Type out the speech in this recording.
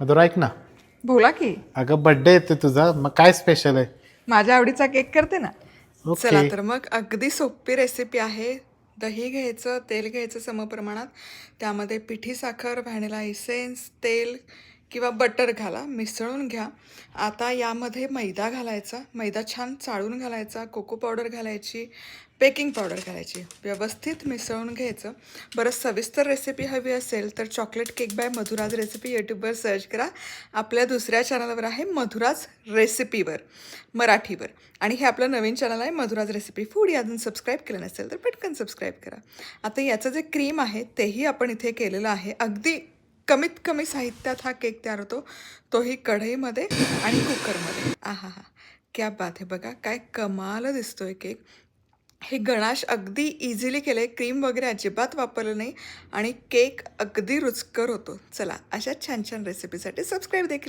मधुरा ऐक ना. बोला की. अगं बड्डे येते तुझा. मग काय स्पेशल आहे? माझ्या आवडीचा केक करते ना. ओके. चला तर मग अगदी सोपी रेसिपी आहे. दही घ्यायचं तेल घ्यायचं समप्रमाणात. त्यामध्ये पिठी साखर व्हॅनिला इसेन्स तेल किंवा बटर घाला मिसळून घ्या. आता यामध्ये मैदा घालायचा. मैदा छान चाळून घालायचा कोको पावडर घालायची बेकिंग पावडर घालायची. व्यवस्थित मिसळून घ्यायचं. बरं सविस्तर रेसिपी हवी असेल तर chocolate cake by Madhura's recipe यूट्यूबवर सर्च करा. आपल्या दुसऱ्या चॅनलवर आहे मधुराज रेसिपीवर मराठीवर आणि हे आपलं नवीन चॅनल आहे मधुराज रेसिपी फूड अजून सबस्क्राईब केलं नसेल तर पटकन सबस्क्राईब करा. आता याचं जे क्रीम आहे तेही आपण इथे केलेलं आहे. अगदी कमीत कमी साहित्यात हा केक तयार होतो. तोही कढईमध्ये आणि कुकरमध्ये. आहा हा. क्या बात आहे बघा काय कमाल दिसतोय केक. हे गणाश अगदी इझिली केलं आहे क्रीम वगैरे अजिबात वापरलं नाही आणि केक अगदी रुचकर होतो. चला अशा छान छान रेसिपीसाठी सबस्क्राईब देखील